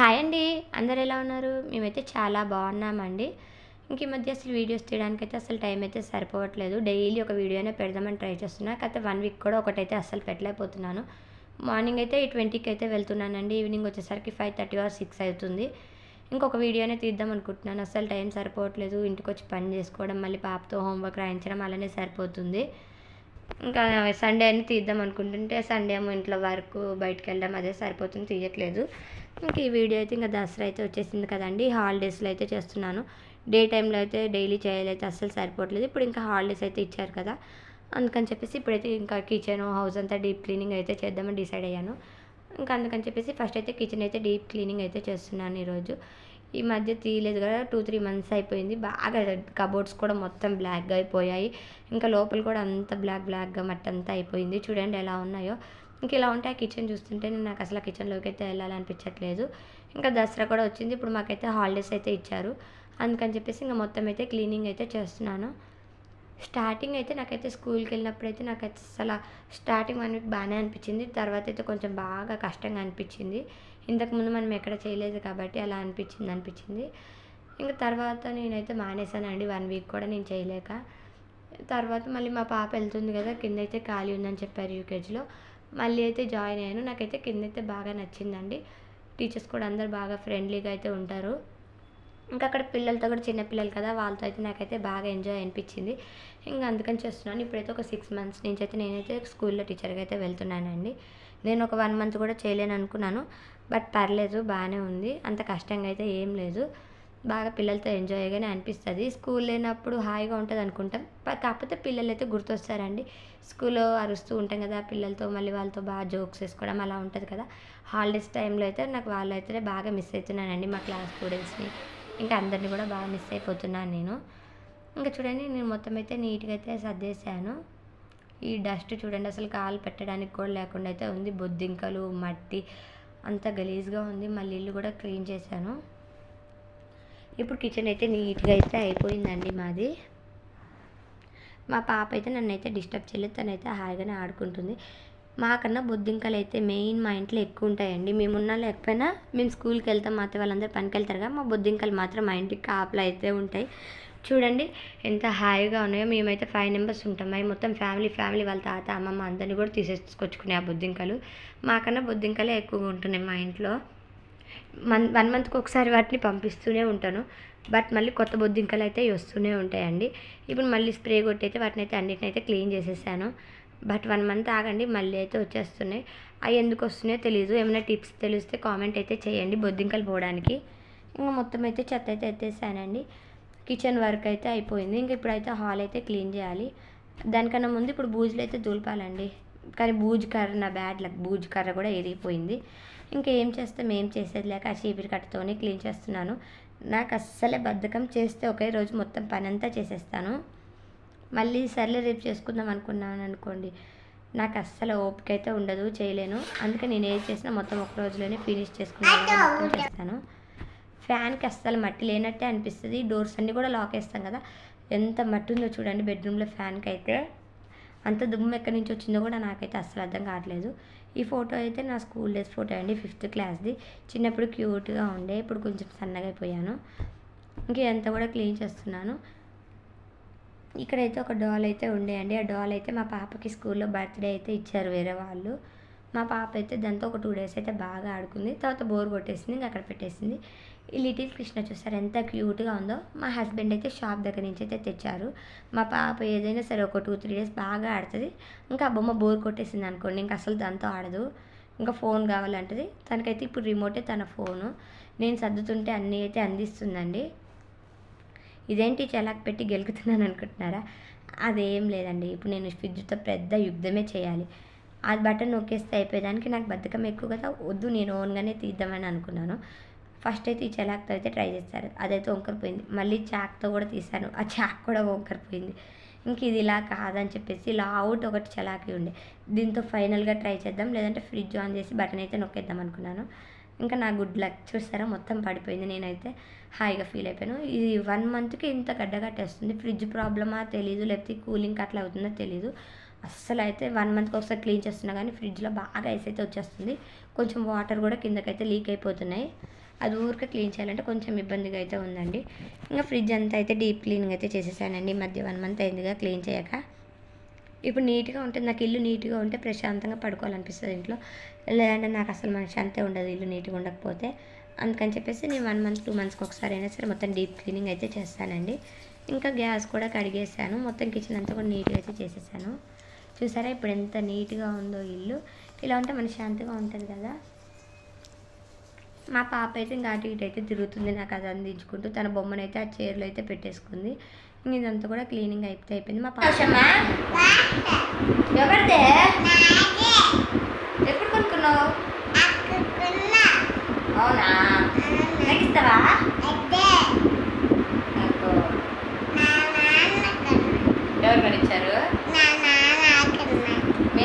Hi అండి. అందరు ఎలా ఉన్నారు? మేమైతే చాలా బాగున్నామండి. ఇంక ఈ మధ్య అసలు వీడియోస్ తీయడానికి అయితే అసలు టైం అయితే సరిపోవట్లేదు. డైలీ ఒక వీడియోనే పెడదామని ట్రై చేస్తున్నా. కాకపోతే వన్ వీక్ కూడా ఒకటైతే అసలు పెట్టలేకపోతున్నాను. మార్నింగ్ అయితే ఈ ట్వంటీకి అయితే వెళ్తున్నానండి. ఈవినింగ్ వచ్చేసరికి ఫైవ్ థర్టీ ఆర్ సిక్స్ అవుతుంది. ఇంకొక వీడియోనే తీద్దాం అనుకుంటున్నాను. అసలు టైం సరిపోవట్లేదు. ఇంటికి వచ్చి పని చేసుకోవడం మళ్ళీ పాపతో హోంవర్క్ రాయించడం అలానే సరిపోతుంది. ఇంకా సండే అని తీద్దాం అనుకుంటుంటే సండే ఏమో ఇంట్లో వర్క్ బయటకు వెళ్ళడం అదే సరిపోతుంది. తీయట్లేదు. ఇంకా ఈ వీడియో అయితే ఇంకా దసరా అయితే వచ్చేసింది కదండి. హాలిడేస్లో అయితే చేస్తున్నాను. డే టైంలో అయితే డైలీ చేయాలైతే అస్సలు సరిపోవట్లేదు. ఇప్పుడు ఇంకా హాలిడేస్ అయితే ఇచ్చారు కదా. అందుకని చెప్పేసి ఇప్పుడైతే ఇంకా కిచెన్ హౌస్ అంతా డీప్ క్లీనింగ్ అయితే చేద్దామని డిసైడ్ అయ్యాను. ఇంకా అందుకని చెప్పేసి ఫస్ట్ అయితే కిచెన్ అయితే డీప్ క్లీనింగ్ అయితే చేస్తున్నాను ఈరోజు. ఈ మధ్య తీయలేదు కదా టూ త్రీ మంత్స్ అయిపోయింది. బాగా కబోర్డ్స్ కూడా మొత్తం బ్లాక్గా అయిపోయాయి. ఇంకా లోపల కూడా అంత బ్లాక్ బ్లాక్గా మట్టి అంతా అయిపోయింది. చూడండి ఎలా ఉన్నాయో. ఇంక ఇలా ఉంటే ఆ కిచెన్ చూస్తుంటే. నేను నాకు అసలు ఆ కిచెన్లోకి అయితే వెళ్ళాలనిపించట్లేదు. ఇంకా దసరా కూడా వచ్చింది. ఇప్పుడు మాకైతే హాలిడేస్ అయితే ఇచ్చారు. అందుకని చెప్పేసి ఇంకా మొత్తం అయితే క్లీనింగ్ అయితే చేస్తున్నాను. స్టార్టింగ్ అయితే నాకైతే స్కూల్కి వెళ్ళినప్పుడు అయితే నాకైతే అసలు స్టార్టింగ్ వన్ వీక్ బాగానే అనిపించింది. తర్వాత అయితే కొంచెం బాగా కష్టంగా అనిపించింది. ఇంతకుముందు మనం ఎక్కడ చేయలేదు కాబట్టి అలా అనిపించింది అనిపించింది. ఇంకా తర్వాత నేనైతే మానేశానండి వన్ వీక్ కూడా నేను చేయలేక. తర్వాత మళ్ళీ మా పాప వెళ్తుంది కదా. కింద అయితే ఖాళీ ఉందని చెప్పారు యూకేజీలో. మళ్ళీ అయితే జాయిన్ అయ్యాను. నాకైతే కింద అయితే బాగా నచ్చిందండి. టీచర్స్ కూడా అందరు బాగా ఫ్రెండ్లీగా అయితే ఉంటారు. ఇంకా అక్కడ పిల్లలతో కూడా చిన్నపిల్లలు కదా వాళ్ళతో అయితే నాకైతే బాగా ఎంజాయ్ అనిపించింది. ఇంకా అందుకని చేస్తున్నాను. ఇప్పుడైతే ఒక సిక్స్ మంత్స్ నుంచి అయితే నేనైతే స్కూల్లో టీచర్గా అయితే వెళ్తున్నానండి. నేను ఒక వన్ మంత్ కూడా చేయలేను అనుకున్నాను బట్ పర్లేదు బాగానే ఉంది. అంత కష్టంగా అయితే ఏం లేదు. బాగా పిల్లలతో ఎంజాయ్గానే అనిపిస్తుంది. స్కూల్ లేనప్పుడు హాయిగా ఉంటుంది అనుకుంటాం. కాకపోతే పిల్లలు అయితే గుర్తొస్తారండి. స్కూల్లో అరుస్తూ ఉంటాం కదా పిల్లలతో మళ్ళీ వాళ్ళతో బాగా జోక్స్ వేసుకోవడం అలా ఉంటుంది కదా. హాలిడేస్ టైంలో అయితే నాకు వాళ్ళు అయితే బాగా మిస్ అవుతున్నానండి మా క్లాస్ స్టూడెంట్స్ని ఇంకా అందరినీ కూడా బాగా మిస్ అయిపోతున్నాను నేను. ఇంకా చూడండి నేను మొత్తం అయితే నీట్గా అయితే సర్దేశాను. ఈ డస్ట్ చూడండి అసలు కాలు పెట్టడానికి కూడా లేకుండా అయితే ఉంది. బొద్దింకలు మట్టి అంత గలీజ్గా ఉంది. మళ్ళీ ఇల్లు కూడా క్లీన్ చేశాను. ఇప్పుడు కిచెన్ అయితే నీట్గా అయితే అయిపోయిందండి మాది. మా పాప అయితే నన్ను అయితే డిస్టర్బ్ చేయలేదు. తనైతే హాయిగానే ఆడుకుంటుంది. మాకన్నా బొద్దింకలు అయితే మెయిన్ మా ఇంట్లో ఎక్కువ ఉంటాయండి. మేమున్నా లేకపోయినా మేము స్కూల్కి వెళ్తాం మా వాళ్ళందరూ పనికి వెళ్తారు కదా మా బొద్దింకలు మాత్రం మా ఇంటికి కాపలు అయితే ఉంటాయి. చూడండి ఎంత హాయిగా ఉన్నాయో. మేమైతే ఫైవ్ మెంబర్స్ ఉంటాం. అవి మొత్తం ఫ్యామిలీ ఫ్యామిలీ వాళ్ళ తాత అమ్మమ్మ అందరినీ కూడా తీసేసుకొచ్చుకునే ఆ బొద్దింకలు. మాకన్నా బొద్దింకలే ఎక్కువగా ఉంటున్నాయి మా ఇంట్లో. మన్ వన్ మంత్కి ఒకసారి వాటిని పంపిస్తూనే ఉంటాను. బట్ మళ్ళీ కొత్త బొద్దింకలు అయితే వస్తూనే ఉంటాయండి. ఇప్పుడు మళ్ళీ స్ప్రే కొట్టి అయితే వాటిని అయితే అన్నిటిని అయితే క్లీన్ చేసేసాను. బట్ వన్ మంత్ ఆగండి మళ్ళీ అయితే వచ్చేస్తున్నాయి. అవి ఎందుకు వస్తున్నాయో తెలియదు ఏమైనా టిప్స్ తెలిస్తే కామెంట్ అయితే చేయండి బొద్దింకలు పోవడానికి. ఇంకా మొత్తం అయితే చెత్త అయితే ఎత్తేసానండి. కిచెన్ వర్క్ అయితే అయిపోయింది. ఇంక ఇప్పుడైతే హాల్ అయితే క్లీన్ చేయాలి. దానికన్నా ముందు ఇప్పుడు బూజులు అయితే దూల్పాలండి. కానీ బూజు కర్ర నా బ్యాడ్ లక్ బూజు కర్ర కూడా ఎరిగిపోయింది ఇంకా ఏం చేస్తాం? ఏం చేసేది లేక ఆ చీపిరి కట్టతోనే క్లీన్ చేస్తున్నాను. నాకు అస్సలే బద్ధకం చేస్తే ఒకే రోజు మొత్తం పని అంతా చేసేస్తాను. మళ్ళీ సర్లే రేపు చేసుకుందాం అనుకున్నాను అనుకోండి. నాకు అస్సలు ఓపిక అయితే ఉండదు చేయలేను. అందుకే నేను ఏది చేసినా మొత్తం ఒక రోజులోనే ఫినిష్ చేసుకున్నాను చేస్తాను. ఫ్యాన్కి అస్సలు మట్టి లేనట్టే అనిపిస్తుంది. డోర్స్ అన్నీ కూడా లాక్ వేస్తాం కదా. ఎంత మట్టి ఉందో చూడండి బెడ్రూమ్లో ఫ్యాన్కి అయితే అంత దుమ్ము ఎక్కడి నుంచి వచ్చిందో కూడా నాకైతే అస్సలు అర్థం కావట్లేదు. ఈ ఫోటో అయితే నా స్కూల్ డేస్ ఫోటో అండి ఫిఫ్త్ క్లాస్ది. చిన్నప్పుడు క్యూట్గా ఉండే ఇప్పుడు కొంచెం సన్నగా అయిపోయాను. ఇంక ఇదంతా కూడా క్లీన్ చేస్తున్నాను. ఇక్కడైతే ఒక డాల్ అయితే ఉండేయండి ఆ డాల్ అయితే మా పాపకి స్కూల్లో బర్త్డే అయితే ఇచ్చారు వేరే వాళ్ళు. మా పాప అయితే దాంతో ఒక టూ డేస్ అయితే బాగా ఆడుకుంది. తర్వాత బోర్ కొట్టేసింది ఇంకా అక్కడ పెట్టేసింది. ఈ లిటిల్ కృష్ణ చూసారు ఎంత క్యూట్గా ఉందో. మా హస్బెండ్ అయితే షాప్ దగ్గర నుంచి అయితే తెచ్చారు. మా పాప ఏదైనా సరే ఒక టూ త్రీ డేస్ బాగా ఆడుతుంది. ఇంకా ఆ బొమ్మ బోర్ కొట్టేసింది అనుకోండి ఇంకా అసలు దాంతో ఆడదు. ఇంకా ఫోన్ కావాలంటది. తనకైతే ఇప్పుడు రిమోటే తన ఫోను. నేను సర్దుతుంటే అన్నీ అయితే అందిస్తుందండి. ఇదేంటి చలాక్ పెట్టి గెలుకుతున్నాను అనుకుంటున్నారా? అదేం లేదండి. ఇప్పుడు నేను ఫ్రిడ్జ్తో పెద్ద యుద్ధమే చేయాలి. ఆ బటన్ నొక్కేస్తే అయిపోయేదానికి నాకు బద్ధకం ఎక్కువ కదా వద్దు నేను ఓన్గానే తీద్దామని అనుకున్నాను. ఫస్ట్ అయితే ఈ చలాక్తో అయితే ట్రై చేస్తారు అదైతే వంకరిపోయింది. మళ్ళీ చాక్తో కూడా తీశాను ఆ చాక్ కూడా వంకరిపోయింది. ఇంక ఇది ఇలా కాదని చెప్పేసి ఇలా అవుట్ ఒకటి చలాకి ఉండే. దీంతో ఫైనల్గా ట్రై చేద్దాం లేదంటే ఫ్రిడ్జ్ ఆన్ చేసి బటన్ అయితే నొక్కేద్దాం అనుకున్నాను. ఇంకా నా గుడ్ లక్ చూస్తారా మొత్తం పడిపోయింది నేనైతే. హాయిగా ఫీల్ అయిపోయాను. ఇది వన్ మంత్కి ఇంత గడ్డగట్టేస్తుంది ఫ్రిడ్జ్ ప్రాబ్లమా తెలీదు లేకపోతే కూలింగ్ అట్లా అవుతుందో తెలీదు. అస్సలు అయితే వన్ మంత్కి ఒకసారి క్లీన్ చేస్తున్నా కానీ ఫ్రిడ్జ్లో బాగా ఐస్ అయితే వచ్చేస్తుంది. కొంచెం వాటర్ కూడా కిందకైతే లీక్ అయిపోతున్నాయి. అది ఊరికే క్లీన్ చేయాలంటే కొంచెం ఇబ్బందిగా అయితే ఉందండి. ఇంకా ఫ్రిడ్జ్ అంతా అయితే డీప్ క్లీనింగ్ అయితే చేసేసానండి. ఈ మధ్య వన్ మంత్ అయిందిగా క్లీన్ చేయక. ఇప్పుడు నీట్గా ఉంటుంది నాకు ఇల్లు నీట్గా ఉంటే ప్రశాంతంగా పడుకోవాలనిపిస్తుంది ఇంట్లో. లేదంటే నాకు అసలు మనశ్శాంతే ఉండదు ఇల్లు నీట్గా ఉండకపోతే. అందుకని చెప్పేసి నేను వన్ మంత్ టూ మంత్స్కి ఒకసారి అయినా సరే మొత్తం డీప్ క్లీనింగ్ అయితే చేస్తానండి. ఇంకా గ్యాస్ కూడా కడిగేసాను. మొత్తం కిచెన్ అంతా కూడా నీట్గా అయితే చేసేసాను. చూసారా? ఇప్పుడు ఎంత నీట్గా ఉందో ఇల్లు. ఇలా ఉంటే శాంతిగా ఉంటుంది కదా. మా పాప అయితే ఇంకా అటు ఇటు అయితే తిరుగుతుంది. నాకు అది అందించుకుంటూ తన బొమ్మను అయితే ఆ చైర్లో అయితే పెట్టేసుకుంది. ఇంక ఇదంతా కూడా క్లీనింగ్ అయితే అయిపోయింది. మా పాప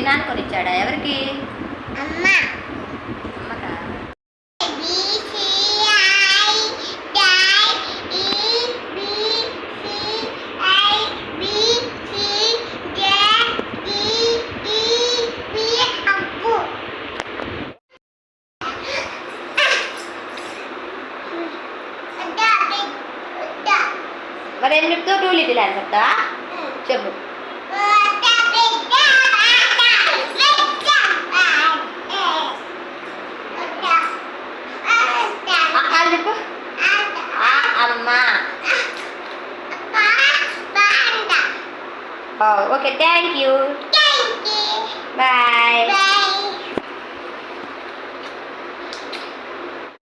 నాన్న కొనిచ్చాడా ఎవరికి అమ్మకా మరి చెప్తావు టూ లిటిల్ అని చెప్తావా చెప్పు Oh, okay. Thank you. Thank you. Bye. Bye.